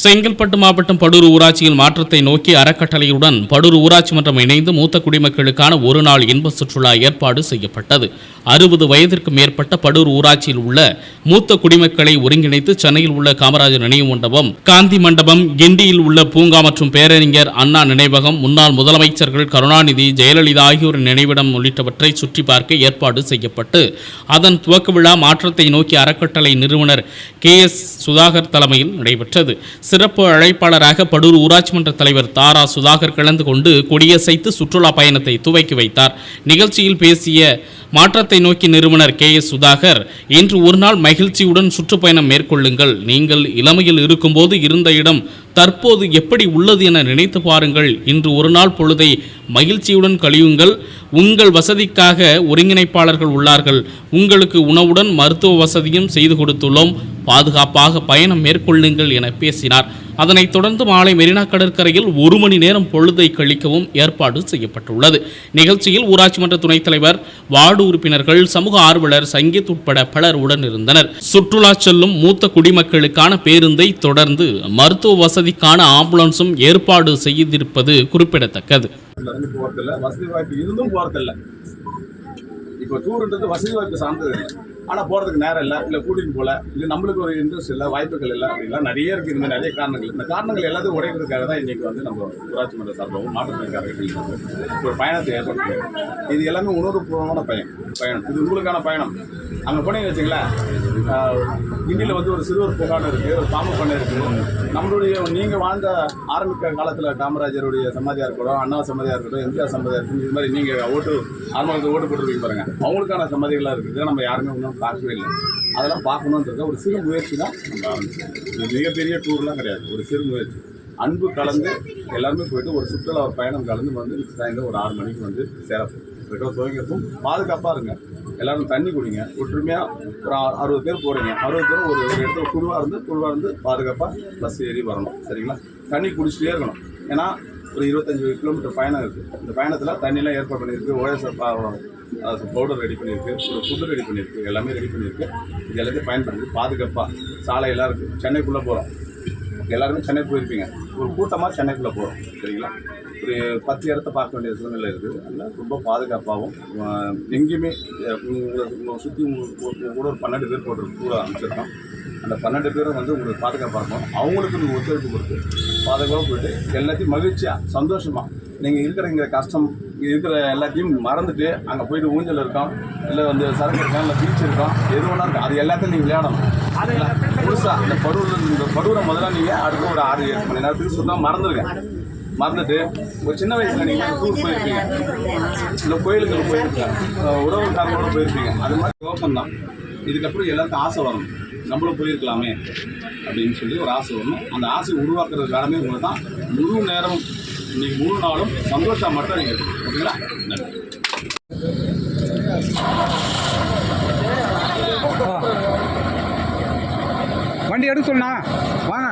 செங்கல்பட்டு மாவட்டம் படூர் ஊராட்சியில் மாற்றத்தை நோக்கி அறக்கட்டளையுடன் படூர் ஊராட்சி மன்றம் இணைந்து மூத்த குடிமக்களுக்கான ஒரு நாள் இன்ப சுற்றுலா ஏற்பாடு செய்யப்பட்டது. அறுபது வயதிற்கு மேற்பட்ட படூர் ஊராட்சியில் உள்ள மூத்த குடிமக்களை ஒருங்கிணைத்து சென்னையில் உள்ள காமராஜர் நினைவு மண்டபம் காந்தி மண்டபம் கிண்டியில் உள்ள பூங்கா மற்றும் பேரறிஞர் அண்ணா நினைவகம் முன்னாள் முதலமைச்சர்கள் கருணாநிதி ஜெயலலிதா ஆகியோரின் நினைவிடம் உள்ளிட்டவற்றை சுற்றி பார்க்க ஏற்பாடு செய்யப்பட்டு அதன் துவக்க விழா மாற்றத்தை நோக்கி அறக்கட்டளை நிறுவனர் கே எஸ் சுதாகர் தலைமையில் நடைபெற்றது. சிறப்பு அழைப்பாளராக படூர் ஊராட்சி மன்ற தலைவர் தாரா சுதாகர் கலந்து கொண்டு கொடியசைத்து சுற்றுலா பயணத்தை துவக்கி வைத்தார். நிகழ்ச்சியில் பேசிய மாற்றத்தை நோக்கி நிறுவனர் கே. எஸ். சுதாகர் இன்று ஒரு நாள் மகிழ்ச்சியுடன் சுற்றுப்பயணம் மேற்கொள்ளுங்கள். நீங்கள் இளமையில் இருக்கும்போது இருந்த இடம் தற்போது எப்படி உள்ளது என நினைத்து பாருங்கள். இன்று ஒரு நாள் பொழுதை மகிழ்ச்சியுடன் கழியுங்கள். உங்கள் வசதிக்காக ஒருங்கிணைப்பாளர்கள் உள்ளார்கள். உங்களுக்கு உணவுடன் மருத்துவ வசதியும் செய்து கொடுத்துள்ளோம். பாதுகாப்பாக பயணம் மேற்கொள்ளுங்கள் என பேசினார். அதனைத் தொடர்ந்து மாலை மெரினா கடற்கரையில் ஒரு மணி நேரம் பொழுதை கழிக்கவும் ஏற்பாடு செய்யப்பட்டுள்ளது. நிகழ்ச்சியில் ஊராட்சி மன்ற துணைத் தலைவர் வார்டு உறுப்பினர்கள் சமூக ஆர்வலர் சங்கீத் உட்பட பலர் உடன் இருந்தனர் சுற்றுலா செல்லும் மூத்த குடிமக்களுக்கான பேருந்தை தொடர்ந்து மருத்துவ வசதிக்கான ஆம்புலன்ஸும் ஏற்பாடு செய்திருப்பது குறிப்பிடத்தக்கது. வசதி வாய்ப்பு இப்போ டூர்ன்றது வசதி வாய்ப்பு சார்ந்தது. ஆனால் போகிறதுக்கு நேரம் இல்லை இல்லை கூட்டிகிட்டு போகல இல்லை நம்மளுக்கு ஒரு இன்ட்ரெஸ்ட் இல்லை வாய்ப்புகள் இல்லை அப்படிலாம் நிறைய இருக்குது இந்த நிறைய காரணங்கள். இந்த காரணங்கள் எல்லாத்தையும் உடைக்கிறதுக்காக தான் இன்றைக்கி வந்து நம்ம ஊராட்சி மன்ற சார்பாகவும் மாற்றுத்திறனாளிகள் ஒரு பயணத்தை ஏற்படுத்தணும் இது எல்லாமே உணர்வுபூர்வமான பயணம். பயணம். இது உங்களுக்கான பயணம். அங்கே போனீங்கன்னு வச்சுங்களேன் கிண்டியில் வந்து ஒரு சிறுவர் பூங்காடு இருக்குது ஒரு பாம்பு பண்ணை இருக்குது நம்மளுடைய நீங்கள் வாழ்ந்த ஆரம்பிக்க காலத்தில் காமராஜருடைய சமாதியாக இருக்கட்டும் அண்ணா சமாதியாக இருக்கட்டும் எம்ஜிஆர் சமாதியாக இருக்கட்டும் இது மாதிரி நீங்கள் ஓட்டு ஆரம்பத்தில் ஓட்டு போட்டுருக்கீங்க பாருங்கள் அவங்களுக்கான சமாதிகளாக இருக்குது. நம்ம யாருமே ஒன்றும் பார்க்கவே இல்லை. அதெல்லாம் பார்க்கணுன்றது ஒரு சிறு முயற்சி தான் நம்ம ஆரம்பிச்சோம். இது மிகப்பெரிய டூர்லாம் கிடையாது. ஒரு சிறு முயற்சி. அன்பு கலந்து எல்லாருமே போயிட்டு ஒரு சுற்றுலா ஒரு பயணம் கலந்து வந்து சாயந்தரம் ஒரு ஆறு மணிக்கு வந்து சேரப்போம் பெட்ரோல் துவங்கிருக்கும் பாதுகாப்பாக இருங்க. எல்லாரும் தண்ணி குடிங்க. ஒற்றுமையாக ஒரு அறுபது பேர் போகிறீங்க அறுபது பேர் ஒரு ஒரு இடத்துல குழுவாக இருந்து குழுவாக இருந்து பாதுகாப்பாக பஸ் ஏறி வரணும். சரிங்களா? தண்ணி குடிச்சிட்டே இருக்கணும். ஏன்னா ஒரு இருபத்தஞ்சு கிலோமீட்டர் பயணம் இருக்குது இந்த பயணத்தில் தண்ணியெலாம் ஏற்பாடு பண்ணியிருக்கு. ஓஎஸ்எஃப் பவுடர் ரெடி பண்ணியிருக்கு. ஒரு ஃபுட்டு ரெடி பண்ணியிருக்கு. எல்லாமே ரெடி பண்ணியிருக்கு. இது எல்லாத்தையும் பயன்படுத்தி பாதுகாப்பாக சாலையெல்லாம் இருக்குது சென்னைக்குள்ளே போகிறோம் எல்லாருமே சென்னை போயிருப்பீங்க. ஒரு கூட்டமாக சென்னைக்குள்ளே போகிறோம் சரிங்களா? ஒரு பத்து இடத்த பார்க்க வேண்டிய சூழ்நிலை இருக்குது அதனால் ரொம்ப பாதுகாப்பாகவும் எங்கேயுமே சுற்றி கூட ஒரு பன்னெண்டு பேர் போட்டு கூட அமைச்சிருக்கோம். அந்த பன்னெண்டு பேரும் வந்து உங்களுக்கு பாதுகாப்பாக இருக்கும். அவங்களுக்கு நீங்கள் ஒத்துழைப்பு கொடுத்து பாதுகாப்பாக போயிட்டு எல்லாத்தையும் மகிழ்ச்சியாக சந்தோஷமாக நீங்கள் இருக்கிற இங்கே கஷ்டம் இருக்கிற எல்லாத்தையும் மறந்துட்டு அங்கே போயிட்டு ஊஞ்சல் இருக்கோம் இல்லை வந்து சரக்கு இருக்கோம் இல்லை பீச் இருக்கோம் எது ஒன்றா இருக்கும். அது எல்லாத்தையும் நீங்கள் விளையாடணும். புதுசாக இந்த பருவத்தில் இந்த பருவரை முதல்ல நீங்கள் அடுத்த ஒரு ஆறு ஏழு மணி நேரத்துக்கு சுத்தமாக மறந்துடுங்க மறந்துட்டு ஒரு சின்ன வயசில் நீங்கள் டூர் போயிருப்பீங்க. இல்லை கோயிலுக்கு போயிருப்பீங்க. அஹ் உறவுக்காரங்களோட போயிருப்பீங்க. அது மாதிரி ஓப்பன் தான். இதுக்கப்புறம் எல்லாத்துக்கும் ஆசை வரணும் நம்மளும் போயிருக்கலாமே அப்படின்னு சொல்லி ஒரு ஆசை வரணும் அந்த ஆசையை உருவாக்குறது காரணமே உங்களுக்கு தான். முழு நேரம் இன்னைக்கு முழு நாளும் சந்தோஷம் மட்டும் நீங்கள் ஓகேங்களா? நன்றி. வண்டி எடுக்க சொன்னா. வாங்க.